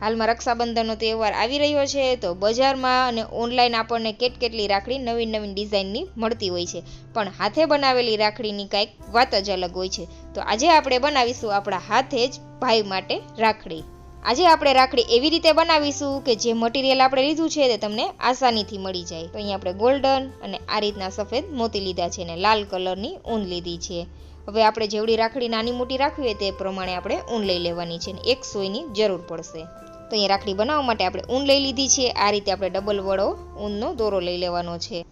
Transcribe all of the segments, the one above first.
હાલમાં રક્ષાબંધનનો તહેવાર આવી રહ્યો છે, તો બજારમાં અને ઓનલાઈન આપણને કેટ કેટલી રાખડી નવીન નવીન ડિઝાઇનની મળતી હોય છે. પણ હાથે બનાવેલી રાખડીની કાંઈક વાત જ અલગ હોય છે. તો આજે આપણે બનાવીશું આપણા હાથે જ ભાઈ માટે રાખડી. આજે આપણે રાખડી એવી રીતે બનાવીશું કે જે મટીરિયલ આપણે લીધું છે તે તમને આસાનીથી મળી જાય. તો અહીંયા આપણે ગોલ્ડન અને આ રીતના સફેદ મોતી લીધા છે અને લાલ કલરની ઊન લીધી છે. હવે આપણે જેવડી રાખડી નાની મોટી રાખવી હોય તે પ્રમાણે આપણે ઊન લઈ લેવાની છે અને એક સોયની જરૂર પડશે. તો અહીંયા રાખડી બનાવવા માટે આપણે ઊન લઈ લીધી છે. આ રીતે આપણે ડબલ વડો ઊનનો દોરો લઈ લેવાનો છે.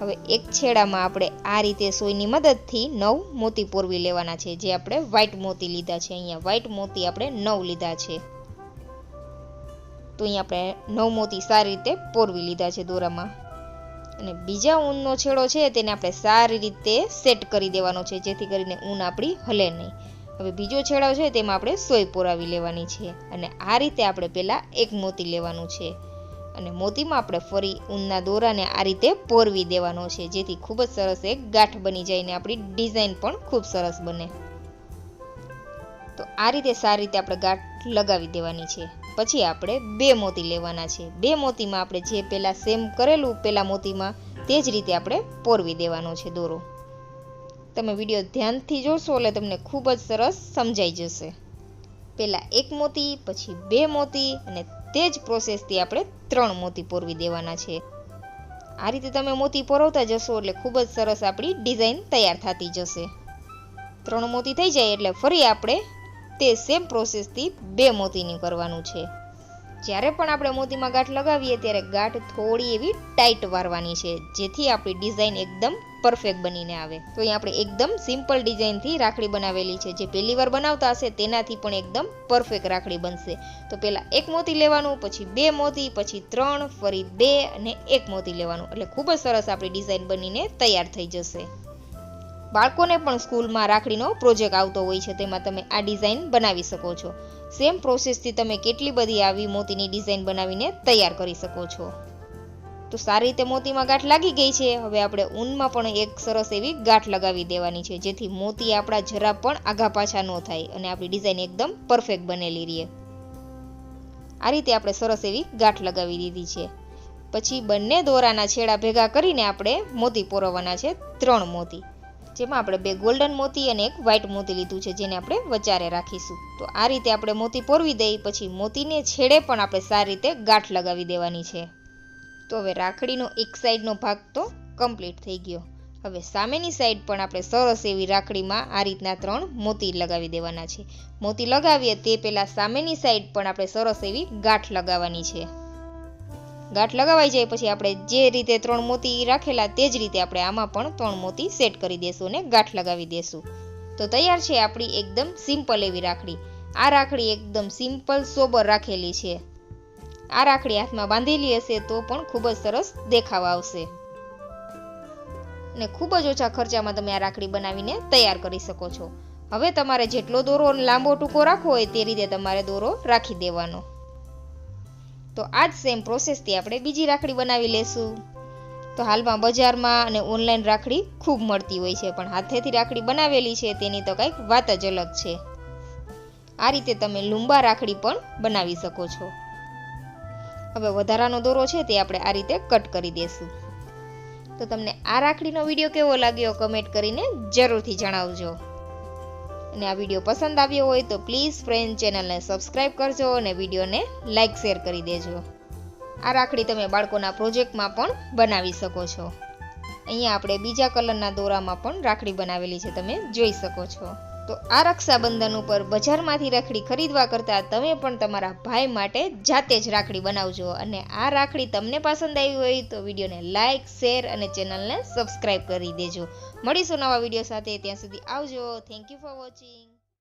હવે એક છેડામાં આપણે આ રીતે સોયની મદદથી નવ મોતી પોરવી લેવાના છે. જે આપણે વ્હાઇટ મોતી લીધા છે. અહીંયા વ્હાઇટ મોતી આપણે નવ લીધા છે. તો અહીંયા આપણે નવ મોતી સારી રીતે પોરવી લીધા છે દોરામાં. અને બીજા ઊનનો છેડો છે તેને આપણે સારી રીતે સેટ કરી દેવાનો છે, જેથી કરીને ઊન આપણી હલે નહીં. હવે બીજો છેડો છે તેમાં આપણે સોય પોરાવી લેવાની છે અને આ રીતે આપણે પહેલાં એક મોતી લેવાનું છે. અને મોતીમાં આપણે ફરી ઊનના દોરાને આ રીતે પોરવી દેવાનો છે, જેથી ખૂબ જ સરસ એક ગાંઠ બની જાય ને આપણી ડિઝાઇન પણ ખૂબ સરસ બને. તો આ રીતે સારી રીતે આપણે ગાંઠ લગાવી દેવાની છે. પછી આપણે બે મોતી લેવાના છે. બે મોતીમાં આપણે જે પહેલાં સેમ કરેલું, પહેલાં મોતીમાં તે જ રીતે આપણે પોરવી દેવાનો છે દોરો. તમે વીડિયો ધ્યાનથી જોશો એટલે તમને ખૂબ જ સરસ સમજાઈ જશે. પહેલાં એક મોતી, પછી બે મોતી અને તે જ પ્રોસેસથી આપણે ત્રણ મોતી પોરવી દેવાના છે. આ રીતે તમે મોતી પોરવતા જશો એટલે ખૂબ જ સરસ આપણી ડિઝાઇન તૈયાર થતી જશે. ત્રણ મોતી થઈ જાય એટલે ફરી આપણે તે સેમ પ્રોસેસથી બે મોતીની કરવાનું છે. જ્યારે પણ આપણે મોતીમાં ગાંઠ લગાવીએ ત્યારે ગાંઠ થોડી એવી ટાઈટ વારવાની છે, જેથી આપણી ડિઝાઇન એકદમ પરફેક્ટ બનીને આવે. તો અહીં આપણે એકદમ સિમ્પલ ડિઝાઇનથી રાખડી બનાવેલી છે. જે પહેલી વાર બનાવતા હશે તેનાથી પણ એકદમ પરફેક્ટ રાખડી બનશે. તો પહેલાં એક મોતી લેવાનું, પછી બે મોતી, પછી ત્રણ, ફરી બે અને એક મોતી લેવાનું. એટલે ખૂબ જ સરસ આપણી ડિઝાઇન બનીને તૈયાર થઈ જશે. બાળકોને પણ સ્કૂલમાં રાખડીનો પ્રોજેક્ટ આવતો હોય છે, તેમાં તમે આ ડિઝાઇન બનાવી શકો છો. સેમ પ્રોસેસથી તમે કેટલી બધી આવી મોતીની ડિઝાઇન બનાવીને તૈયાર કરી શકો છો. તો સારી રીતે મોતીમાં ગાંઠ લાગી ગઈ છે. હવે આપણે ઊનમાં પણ એક સરસ એવી ગાંઠ લગાવી દેવાની છે, જેથી મોતી આપણા જરા પણ આઘા પાછા ન થાય અને આપણી ડિઝાઇન એકદમ પરફેક્ટ બનેલી રહે. આ રીતે આપણે સરસ એવી ગાંઠ લગાવી દીધી છે. પછી બંને દોરાના છેડા ભેગા કરીને આપણે મોતી પોરવવાના છે, ત્રણ મોતી. જેમાં આપણે બે ગોલ્ડન મોતી અને એક વ્હાઇટ મોતી લીધું છે, જેને આપણે વચારે રાખીશું. તો આ રીતે આપણે મોતી પોરવી દઈ, પછી મોતીને છેડે પણ આપણે સારી રીતે ગાંઠ લગાવી દેવાની છે. તો હવે રાખડીનો એક સાઈડનો ભાગ તો કમ્પ્લીટ થઈ ગયો. હવે સામેની સાઈડ પણ આપણે સરસ એવી રાખડીમાં આ રીતના ત્રણ મોતી લગાવી દેવાના છે. મોતી લગાવીએ તે પહેલાં સામેની સાઈડ પણ આપણે સરસ એવી ગાંઠ લગાવવાની છે. ગાંઠ લગાવાઈ જાય પછી આપણે જે રીતે ત્રણ મોતી રાખેલા તે જ રીતે આપણે આમાં પણ ત્રણ મોતી સેટ કરી દેશું અને ગાંઠ લગાવી દેશું. તો તૈયાર છે આપણી એકદમ સિમ્પલ એવી રાખડી. આ રાખડી એકદમ સિમ્પલ સોબર રાખેલી છે. આ રાખડી હાથમાં બાંધેલી હશે તો પણ ખૂબ જ સરસ દેખાવ આવશે. અને ખૂબ જ ઓછા ખર્ચામાં તમે આ રાખડી બનાવીને તૈયાર કરી શકો છો. હવે તમારે જેટલો દોરો લાંબો ટૂંકો રાખવો હોય તે રીતે તમારે દોરો રાખી દેવાનો. તો આ જ સેમ પ્રોસેસથી આપણે બીજી રાખડી બનાવી લેશું. તો હાલમાં બજારમાં અને ઓનલાઈન રાખડી ખૂબ મળતી હોય છે, પણ હાથેથી રાખડી બનાવેલી છે, તેની તો કંઈક વાત જ અલગ છે. આ રીતે તમે લુંબા રાખડી પણ બનાવી શકો છો. હવે વધારાનો દોરો છે તે આપણે આ રીતે કટ કરી દેશું. તો તમને આ રાખડીનો વીડિયો કેવો લાગ્યો કમેન્ટ કરીને જરૂરથી જણાવજો. અને આ વીડિયો પસંદ આવ્યો હોય તો પ્લીઝ ફ્રેન્ડ ચેનલને સબસ્ક્રાઈબ કરજો અને વિડીયોને લાઇક શેર કરી દેજો. આ રાખડી તમે બાળકોના પ્રોજેક્ટમાં પણ બનાવી શકો છો. અહીંયા આપણે બીજા કલરના દોરામાં પણ રાખડી બનાવેલી છે, તમે જોઈ શકો છો. તો આ રક્ષાબંધન ઉપર બજારમાંથી રાખડી ખરીદવા કરતાં તમે પણ તમારા ભાઈ માટે જાતે જ રાખડી બનાવજો. અને આ રાખડી તમને પસંદ આવી હોય તો વિડીયોને લાઇક શેર અને ચેનલને સબસ્ક્રાઈબ કરી દેજો. મળીશું નવા વીડિયો સાથે. ત્યાં સુધી આવજો. Thank you for watching